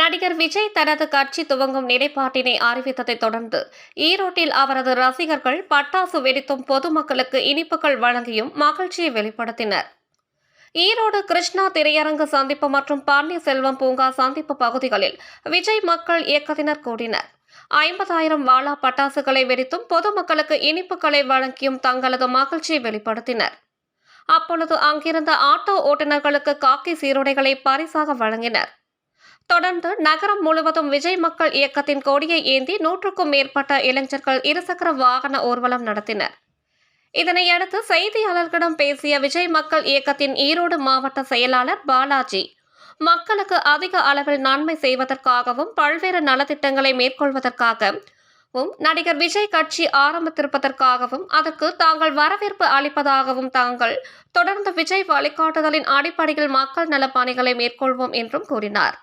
நடிகர் விஜய் தனது கட்சி துவங்கும் நிலைப்பாட்டினை அறிவித்ததைத் தொடர்ந்து ஈரோட்டில் அவரது ரசிகர்கள் பட்டாசு வெடித்தும் பொதுமக்களுக்கு இனிப்புகள் வழங்கியும் மகிழ்ச்சியை வெளிப்படுத்தினர். ஈரோடு கிருஷ்ணா திரையரங்கு சந்திப்பு மற்றும் பாண்டியசெல்வம் பூங்கா சந்திப்பு பகுதிகளில் விஜய் மக்கள் இயக்கத்தினர் கூடினர். ஐம்பதாயிரம் வாழா பட்டாசுகளை வெடித்தும் பொதுமக்களுக்கு இனிப்புகளை வழங்கியும் தங்களது மகிழ்ச்சியை வெளிப்படுத்தினர். அப்பொழுது அங்கிருந்த ஆட்டோ ஓட்டுநர்களுக்கு காக்கி சீருடைகளை பரிசாக வழங்கினர். தொடர்ந்து நகரம் முழுவதும் விஜய் மக்கள் இயக்கத்தின் கொடியை ஏந்தி நூற்றுக்கும் மேற்பட்ட இளைஞர்கள் இருசக்கர வாகன ஊர்வலம் நடத்தினர். இதனையடுத்து செய்தியாளர்களிடம் பேசிய விஜய் மக்கள் இயக்கத்தின் ஈரோடு மாவட்ட செயலாளர் பாலாஜி மக்களுக்கு அதிக அளவில் நன்மை செய்வதற்காகவும் பல்வேறு நலத்திட்டங்களை மேற்கொள்வதற்காகவும் நடிகர் விஜய் கட்சி ஆரம்பித்திருப்பதற்காகவும் அதற்கு தாங்கள் வரவேற்பு அளிப்பதாகவும் தாங்கள் தொடர்ந்து விஜய் வழிகாட்டுதலின் அடிப்படையில் மக்கள் நலப் பணிகளை மேற்கொள்வோம் என்றும் கூறினார்.